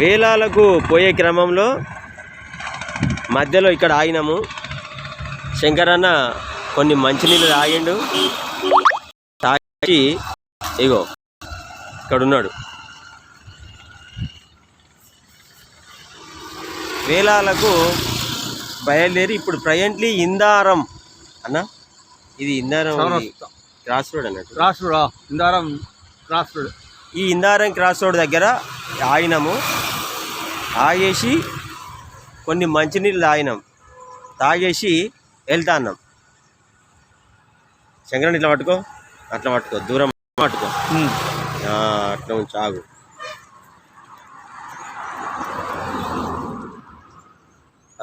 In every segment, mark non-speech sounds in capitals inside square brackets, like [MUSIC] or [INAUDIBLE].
వేలాలకు పోయే క్రమంలో మధ్యలో ఇక్కడ ఆగినాము. శంకరన్న కొన్ని మంచినీళ్ళు తాగిండు. తాగి ఇగో ఇక్కడ ఉన్నాడు వేలాలకు బయలుదేరి ఇప్పుడు ప్రజెంట్లీ ఇందారం అన్న? ఇది ఇందారం ఇది క్రాస్ రోడ్ అన్నట్టు. Cross road Indaram cross road. ఈ ఇందారం క్రాస్ రోడ్ దగ్గర ఆగినాము. ఆగేసి కొన్ని మంచినీళ్ళు తాగినాం. తాగేసి వెళ్తా అన్నాం శంకరన్ ఇట్లా పట్టుకో అట్లా పట్టుకో దూరం పట్టుకో. అట్లా ఉంచి ఆగు.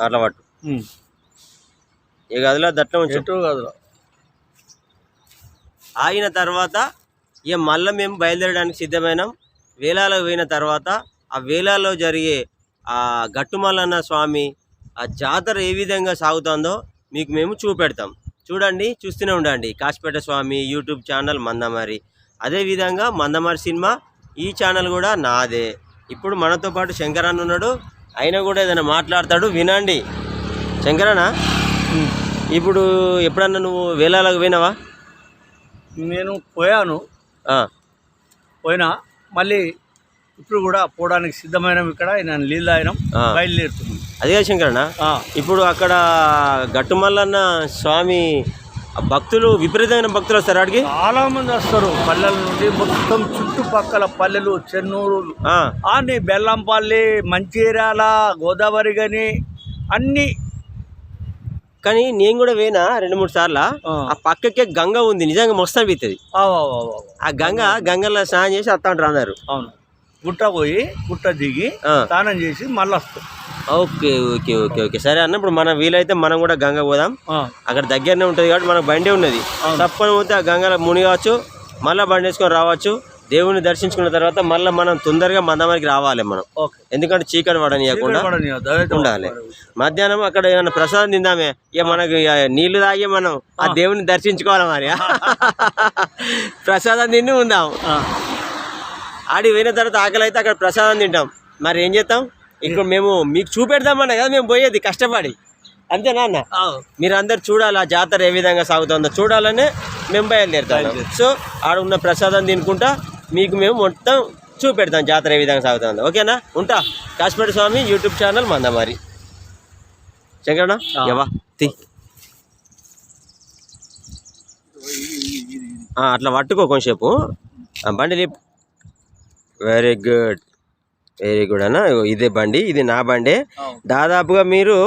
అట్లా పట్టు. ఇక అదిలో దట్లా ఉంచు. కాదు ఆగిన తర్వాత ఇక మళ్ళీ మేము బయలుదేరడానికి సిద్ధమైనాం. వేలాలకు పోయిన తర్వాత ఆ వేలాల్లో జరిగే ఆ గట్టుమల్లన్న స్వామి ఆ జాతర ఏ విధంగా సాగుతుందో మీకు మేము చూపెడతాం. చూడండి చూస్తూనే ఉండండి. కాశపేట స్వామి యూట్యూబ్ ఛానల్ మందమారి అదేవిధంగా మందమారి సినిమా ఈ ఛానల్ కూడా నాదే. ఇప్పుడు మనతో పాటు శంకరన్న ఉన్నాడు. ఆయన కూడా ఏదైనా మాట్లాడతాడు వినండి. శంకరన్న ఇప్పుడు ఎప్పుడన్నా నువ్వు వేలాలకు పోయినావా? నేను పోయాను. పోయినా మళ్ళీ ఇప్పుడు కూడా పోవడానికి సిద్ధమైన ఇక్కడ. నేను నీళ్ళు తాగినాం ఆ. బయలుదేరుతున్నాం. అదే శంకరన్న? ఆ, ఇప్పుడు అక్కడ గట్టుమల్లన్న స్వామి భక్తులు విపరీతమైన భక్తులు వస్తారు అడిగి చాలా మంది వస్తారు. పల్లెల నుండి మొత్తం చుట్టుపక్కల పల్లెలు చెన్నూరు అన్ని బెల్లంపల్లి మంచిర్యాల గోదావరి గని అన్ని కానీ నేను కూడా పోయినా రెండు మూడు సార్లు. ఆ. పక్కకే గంగ ఉంది నిజంగా మస్తు అనిపిస్తుంది. ఆ గంగ గంగలో స్నానం చేసి ఉంటారు అందరు. అవును. గుట్ట పోయి గుట్ట దిగి. స్నానం చేసి మళ్ళీ వస్తాం ఓకే ఓకే ఓకే ఓకే. సరే అన్న ఇప్పుడు మనం వీలైతే మనం కూడా గంగ పోదాం. అక్కడ దగ్గరనే ఉంటుంది కాబట్టి మనకు బండి ఉన్నది. తప్పని పోతే ఆ గంగలో మునిగవచ్చు మళ్ళీ బండి వేసుకొని రావచ్చు. దేవుని దర్శించుకున్న తర్వాత మళ్ళీ మనం తొందరగా మందమరికి రావాలి మనం. ఎందుకంటే చీకటి పడనీయకుండా ఉండాలి. మధ్యాహ్నం అక్కడ ఏమైనా ప్రసాదం తిందామే? ఇక మనకి నీళ్ళు తాగి మనం ఆ దేవుని దర్శించుకోవాలి మరి. [LAUGHS] ప్రసాదం తిని ఉందాం. ఆడి పోయిన తర్వాత ఆకలి అయితే అక్కడ ప్రసాదం తింటాం. మరి ఏం చేస్తాం? ఇక్కడ మేము మీకు చూపెడదామన్నా కదా మేము పోయేది కష్టపడి. అంతేనా అన్న. మీరు అందరు చూడాలి ఆ జాతర ఏ విధంగా సాగుతుందో. చూడాలనే మేము బయలుదేరుతాం. సో ఆడ ఉన్న ప్రసాదం తినుకుంటా మీకు మేము మొత్తం చూపెడతాం జాతర ఏ విధంగా సాగుతుందో. ఓకేనా? ఉంటా. Kashmira Swamy YouTube channel Mandamarri. శంకరణ. ఎవా తీ. అట్లా పట్టుకో కొంచెంసేపు. బండి లేపు. వెరీ గుడ్ వెరీ గుడ్ అన్న. ఇదే బండి ఇది నా బండే. దాదాపుగా మీరు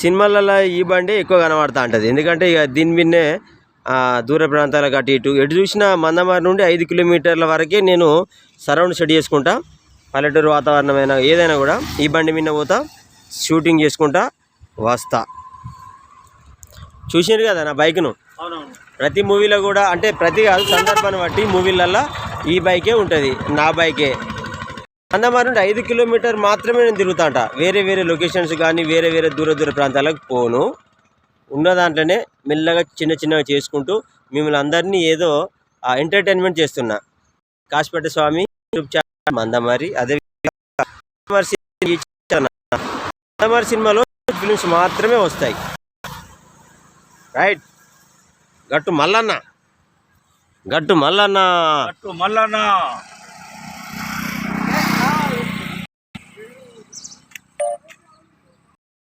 సినిమాలలో ఈ బండి ఎక్కువ కనబడతా ఉంటుంది ఎందుకంటే ఇక దీని మీదనే దూర ప్రాంతాలకు అటు ఇటు. ఎటు చూసినా మందమారి నుండి ఐదు కిలోమీటర్ల వరకే నేను సరౌండ్ సెట్ చేసుకుంటా. పల్లెటూరు వాతావరణమైన ఏదైనా కూడా ఈ బండి మీద పోతా షూటింగ్ చేసుకుంటా వస్తా. చూసినారు కదా నా బైక్ను? ప్రతి మూవీలో కూడా అంటే ప్రతి కాదు సందర్భాన్ని బట్టి మూవీలల్లో ఈ బైకే ఉంటుంది నా బైకే. అందమారి నుండి ఐదు కిలోమీటర్ మాత్రమే నేను తిరుగుతాంట. వేరే వేరే లొకేషన్స్ కానీ వేరే వేరే దూర దూర ప్రాంతాలకు పోను. ఉన్న దాంట్లోనే మెల్లగా చిన్న చిన్నగా చేసుకుంటూ మిమ్మల్ని అందరినీ ఏదో ఎంటర్టైన్మెంట్ చేస్తున్నా. కాశపేట స్వామి యూట్యూబ్ ఛానల్ మందమారి అదే మందమారి సినిమాలో ఫిలిమ్స్ మాత్రమే వస్తాయి. రైట్ గట్టు మల్లన్న. గట్టు మల్లన్న. గట్టు మల్లన్న.